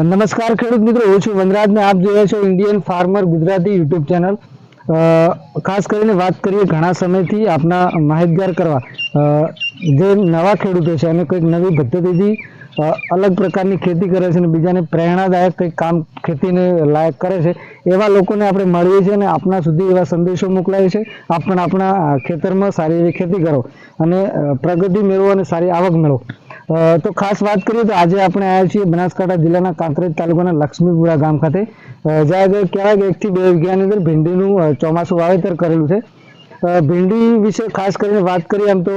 નમસ્કાર ખેડૂત મિત્રો, હું છું વનરાજ ને આપ જોયા છો Indian farmer Gujarati YouTube channel ખાસ કરીને વાત કરીએ ઘણા સમયથી આપના માહિતગાર કરવા. જે નવા ખેડૂતો છે અને કંઈક નવી પદ્ધતિથી અલગ પ્રકારની ખેતી કરે છે અને બીજાને પ્રેરણાદાયક કંઈક કામ ખેતીને લાયક કરે છે, એવા લોકોને આપણે મળીએ છીએ અને આપણા સુધી એવા સંદેશો મોકલાવીએ છીએ. આપ પણ આપણા ખેતરમાં સારી એવી ખેતી કરો અને પ્રગતિ મેળવો અને સારી આવક મેળવો. તો ખાસ વાત કરીએ તો આજે આપણે આવ્યા છીએ બનાસકાંઠા જિલ્લાના કાંકરેજ તાલુકાના લક્ષ્મીપુરા ગામ ખાતે. જ્યાં આગળ ક્યાંક એકથી બે વીઘાની અંદર ભીંડીનું ચોમાસું વાવેતર કરેલું છે. ભીંડી વિશે ખાસ કરીને વાત કરીએ આમ તો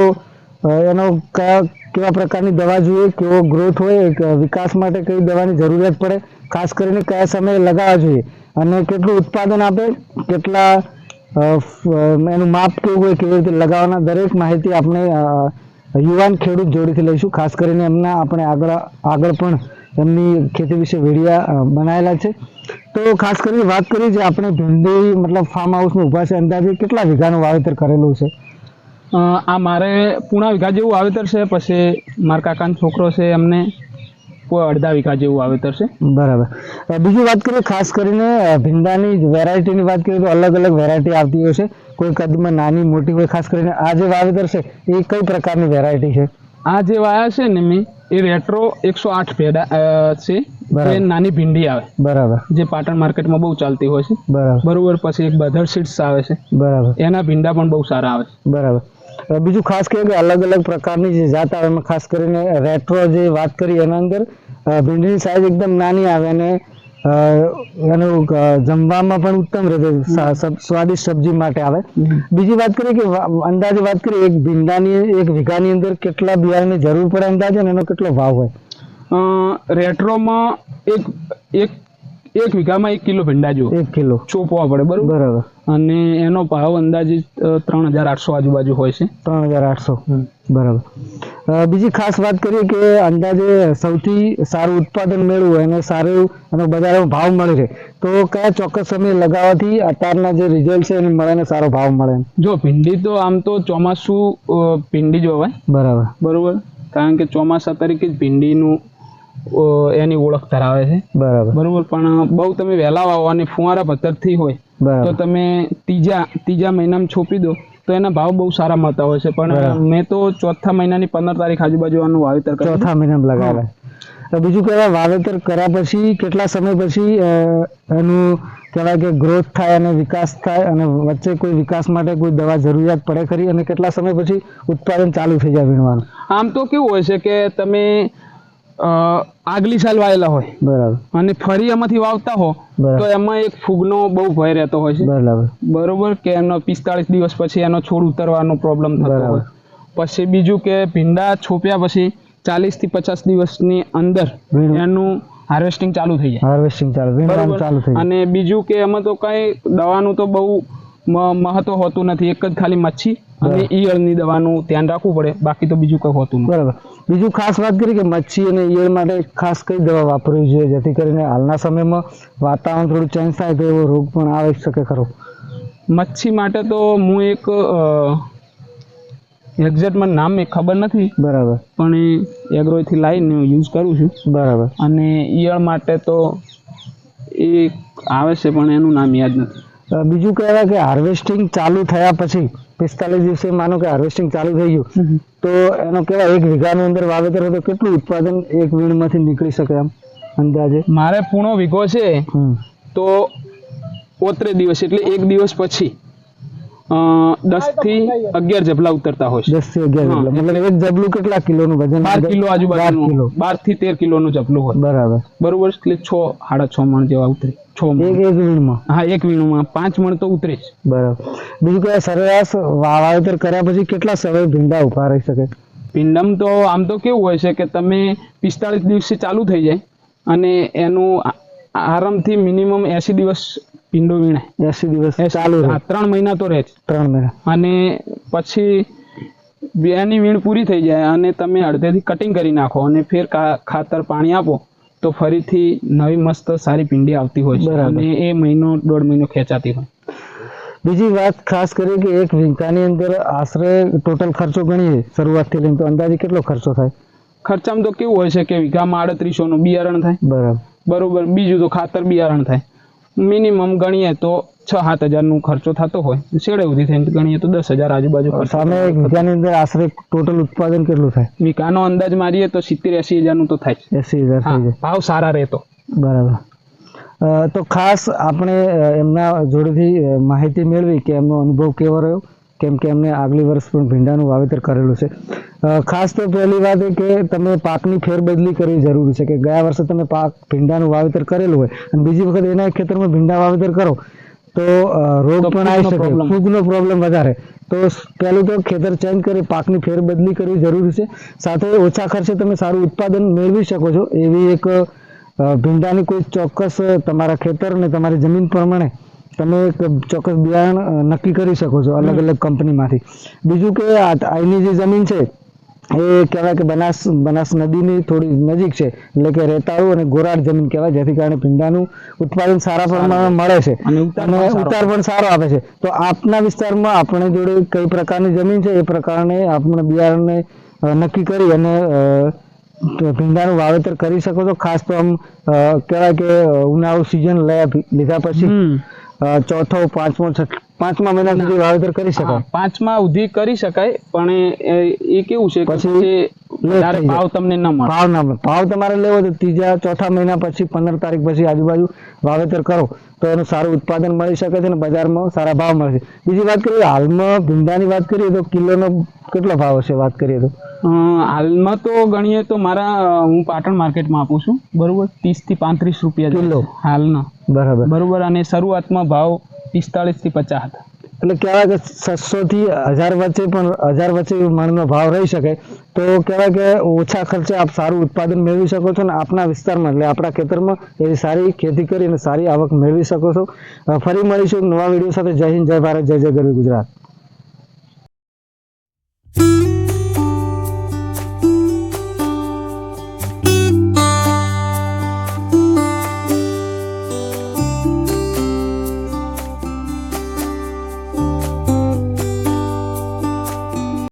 એનો કયા, કેવા પ્રકારની દવા જોઈએ, કેવો ગ્રોથ હોય વિકાસ માટે કઈ દવાની જરૂરિયાત પડે, ખાસ કરીને કયા સમયે લગાવવા જોઈએ, અને કેટલું ઉત્પાદન આપે, કેટલા એનું માપ કેવું હોય, કેવી રીતે લગાવવાના, દરેક માહિતી આપણે યુવાન ખેડૂત જોડેથી લઈશું. ખાસ કરીને એમના આપણે આગળ આગળ પણ એમની ખેતી વિશે વિડીયા બનાવેલા છે. તો ખાસ કરીને વાત કરીએ જે આપણે ભીંડી મતલબ ફાર્મ હાઉસમાં ઊભા છે. અંદાજે કેટલા વીઘાનું વાવેતર કરેલું છે? આ મારે પૂણા વીઘા જેવું વાવેતર છે પછી મારા કાકાનો છોકરો છે એમને કોઈ અડધા વીઘા જેવું વાવેતર છે. બરાબર. બીજી વાત કરીએ ખાસ કરીને ભીંડાની વેરાયટીની વાત કરીએ તો અલગ અલગ વેરાયટી આવતી હોય છે. કોઈ કદમાં નાની મોટી હોય ખાસ કરીને આ જે વાવેતર છે એ કઈ પ્રકારની વેરાયટી છે? આ જે વાયા છે ને મેં એ રેટ્રો એકસો આઠ પેડા છે. એ નાની ભીંડી આવે. બરાબર. જે પાટણ માર્કેટમાં બહુ ચાલતી હોય છે. બરાબર. બરોબર પછી એક બધર સીડ્સ આવે છે. બરાબર. એના ભીંડા પણ બહુ સારા આવે છે. બરાબર. બીજું ખાસ કે અલગ અલગ પ્રકારની જે જાત આવે એમાં ખાસ કરીને રેટ્રો જે વાત કરી એના અંદર ભીંડીની સાઈઝ એકદમ નાની આવે અને એનું જમવામાં પણ ઉત્તમ સબ- સ્વાદિષ્ટ સબ્જી માટે આવે. બીજી વાત કરીએ કે અંદાજે વાત કરીએ એક ભીંડાની એક વીઘાની અંદર કેટલા બિયારણની જરૂર પડે અંદાજે અને એનો કેટલો ભાવ હોય? અ, રેટ્રોમાં એક એક એક વીઘામાં એક કિલો ભીંડા જો એક કિલો. ચોપવા પડે બરોબર? બરાબર. અને એનો ભાવ અંદાજે ત્રણ હજાર આઠસો આજુબાજુ હોય છે. ત્રણ હજાર આઠસો. બરાબર. બીજી ખાસ વાત કરીએ કે અંદાજે સૌથી સારું ઉત્પાદન મેળવવું અને સારું અને બજારમાં ભાવ મળે છે. તો કયા ચોક્કસ સમયે લગાવવાથી અત્યારના જે રિઝલ્ટ છે એને મળે સારો ભાવ મળે જો ભીંડી તો આમ તો ચોમાસું ભીંડી જ વવાય બરાબર. બરોબર? કારણ કે ચોમાસા તરીકે જ ભીંડીનું એની ઓળખ ધરાવે છે. બરાબર. બરોબર? પણ બહુ તમે વહેલા વાવો અને ફુવારા પદ્ધતિથી હોય તો તમે ત્રીજા ત્રીજા મહિનામાં છોપી દો. તો એના ભાવ બહુ સારા મળતા હોય છે પણ મેં તો ચોથા મહિનાની પંદર તારીખ આજુબાજુ આનું વાવેતર ચોથા મહિનામાં લગાવ્યા તો બીજું કહેવાય વાવેતર કર્યા પછી કેટલા સમય પછી એનું કહેવાય કે ગ્રોથ થાય અને વિકાસ થાય અને વચ્ચે કોઈ વિકાસ માટે કોઈ દવા જરૂરિયાત પડે ખરી અને કેટલા સમય પછી ઉત્પાદન ચાલુ થઈ જાય વીણવાનું? આમ તો કેવું હોય છે કે તમે આગલી સાલ વાયેલા હોય. બરાબર. અને ફરી એમાંથી વાવતા હો તો એમાં એક ફૂગનો બહુ ભય રહેતો હોય છે. બરાબર. બરોબર કે એનો પિસ્તાળીસ દિવસ પછી એનો છોડ ઉતરવાનો પ્રોબ્લેમ થતો હોય. પછી બીજું કે ભીંડા છોપ્યા પછી ચાલીસથી પચાસ દિવસની અંદર એનું હાર્વેસ્ટિંગ ચાલુ થઈ જાય. હાર્વેસ્ટિંગ ચાલુ ચાલુ થઈ અને બીજું કે એમાં તો કઈ દવાનું તો બહુ મહત્વ હોતું નથી. એક જ ખાલી મચ્છી અને. ઈયળની દવાનું ધ્યાન રાખવું પડે. બાકી તો બીજું કઈ હોતું નથી. બરાબર. બીજું ખાસ વાત કરી કે મચ્છી અને ઈયળ માટે ખાસ કઈ દવા વાપરવી જોઈએ જેથી કરીને હાલના સમયમાં વાતાવરણ થોડું ચેન્જ થાય તો એવો રોગ પણ આવી શકે ખરો? મચ્છી માટે તો હું એક એક્ઝેક્ટમાં નામ એ ખબર નથી બરાબર. પણ એ એગ્રોથી લાવીને હું યુઝ કરું છું. બરાબર. અને ઈયળ માટે તો એ આવે છે પણ એનું નામ યાદ નથી. બીજું કહેવાય કે હાર્વેસ્ટિંગ ચાલુ થયા પછી પિસ્તાલીસ દિવસે માનો કે હાર્વેસ્ટિંગ ચાલુ થઈ ગયું. તો એનો કેવા એક વીઘાની અંદર વાવેતર હોય તો કેટલું ઉત્પાદન એક વીણમાંથી નીકળી શકે એમ અંદાજે? મારે પૂણો વીઘો છે તો ઓત્રે દિવસ એટલે એક દિવસ પછી દસથી અગિયાર જબલા ઉતરતા હોય છે. દસથી અગિયાર મતલબ એક જબલું કેટલા કિલોનું વજન બાર કિલો આજુબાજુ કિલો. બારથી તેર કિલોનું જબલું હોય. બરાબર. બરોબર એટલે છ સાડા છ મણ જેવા ઉતરે. છ મણ. એક વીણમાં? હા એક વીણુમાં. પાંચ મણ તો ઉતરે જ. બરાબર. બીજું કહેવાય સરેરાશ વાવેતર કર્યા પછી કેટલા સમય ભીંડા ઊભા રહી શકે? પિંડમ તો આમ તો કેવું હોય છે કે તમે પિસ્તાળીસ દિવસે ચાલુ થઈ જાય અને એનું આરામથી મિનિમમ એસી દિવસ પિંડો વીણાય એસી દિવસ ચાલુ હા, ત્રણ મહિના તો રહે છે ત્રણ મહિના. અને પછી એની વીણ પૂરી થઈ જાય અને તમે અડધેથી કટિંગ કરી નાખો અને ફેર ખાતર પાણી આપો તો ફરીથી નવી મસ્ત સારી પિંડી આવતી હોય છે. અને એ મહિનો દોઢ મહિનો ખેંચાતી હોય. બીજી વાત ખાસ કરી કે એક વીઘાની અંદર આશરે ટોટલ ખર્ચો ગણીએ શરૂઆતથી લઈને તો અંદાજે કેટલો ખર્ચો થાય? ખર્ચામાં તો કેવું હોય છે કે વીઘામાં આડત્રીસો નું બિયારણ થાય. બરાબર. બરોબર. બીજું તો ખાતર બિયારણ થાય. મિનિમમ ગણીએ તો છ સાત હજારનો ખર્ચો થતો હોય. છેડે સુધી થઈને ગણીએ તો દસ હજાર આજુબાજુ સામે એક વીઘાની અંદર આશરે ટોટલ ઉત્પાદન કેટલું થાય? વિકાનો અંદાજ મારીએ તો સિત્તેર એસી હજારનું તો થાય એસી હજાર ભાવ સારા રહેતો. બરાબર. તો ખાસ આપણે એમના જોડેથી માહિતી મેળવી કે એમનો અનુભવ કેવો રહ્યો? કેમ કે એમને આગલી વર્ષ પણ ભીંડાનું વાવેતર કરેલું છે. ખાસ તો પહેલી વાત એ કે તમે પાકની ફેરબદલી કરવી જરૂરી છે કે ગયા વર્ષે તમે પાક ભીંડાનું વાવેતર કરેલું હોય અને બીજી વખત એના ખેતરમાં ભીંડા વાવેતર કરો તો રોગ પણ આવી શકે ફૂગનો પ્રોબ્લેમ વધારે. તો પહેલું તો ખેતર ચેન્જ કરી પાકની ફેરબદલી કરવી જરૂરી છે. સાથે ઓછા ખર્ચે તમે સારું ઉત્પાદન મેળવી શકો છો એવી એક ભીંડાની કોઈ ચોક્કસ તમારા ખેતર અને તમારી જમીન પ્રમાણે તમે એક ચોક્કસ બિયારણ નક્કી કરી શકો છો અલગ અલગ કંપનીમાંથી. બીજું કે આ અહીંની જે જમીન છે એ કહેવાય કે બનાસ બનાસ નદીની થોડી નજીક છે. એટલે કે રેતાળું અને ગોરાળ જમીન કહેવાય જેથી કારણે ભીંડાનું ઉત્પાદન સારા પ્રમાણમાં મળે છે. અને ઉતાર પણ સારો. આપે છે. તો આપના વિસ્તારમાં આપણે જોડે કઈ પ્રકારની જમીન છે? એ પ્રકારને આપણે બિયારણને નક્કી કરી અને તો ભીંડાનું વાવેતર કરી શકો છો. ખાસ તો આમ કહેવાય કે ઉનાળુ સિઝન લીધા પછી. ચોથો પાંચમો પાંચમા મહિના સુધી વાવેતર કરી શકાય? પાંચમા સુધી કરી શકાય પણ એ- એ કેવું છે પછી? પછી late વધારે થઈ જાય. ભાવ તમને ન મળે. ભાવ ના મળે. ભાવ તમારે લેવો તો ત્રીજા ચોથા મહિના પછી પંદર તારીખ પછી આજુબાજુ વાવેતર કરો. તો એનું સારું ઉત્પાદન મળી શકે છે અને બજારમાં સારા ભાવ મળે છે. બીજી વાત કરીએ હાલમાં ભીંડાની વાત કરીએ તો કિલોનો કેટલો ભાવ હશે? વાત કરીએ તો. હાલમાં તો ગણીએ તો મારા હું પાટણ માર્કેટમાં આપું છું. બરોબર? ત્રીસથી પાંત્રીસ રૂપિયા કિલો. હાલના. બરાબર. બરોબર? અને શરૂઆતમાં ભાવ પિસ્તાળીસથી પચાસ હતા. એટલે કહેવાય કે છસો થી હજાર વચ્ચે પણ હજાર વચ્ચે મણનો ભાવ રહી શકે. તો કહેવાય કે ઓછા ખર્ચે આપ સારું ઉત્પાદન મેળવી શકો છો અને આપના વિસ્તારમાં, એટલે આપણા ખેતરમાં એવી સારી ખેતી કરી અને સારી આવક મેળવી શકો છો. ફરી મળીશું નવા વીડિયો સાથે. જય હિન્દ, જય ભારત, જય જય ગરવી ગુજરાત.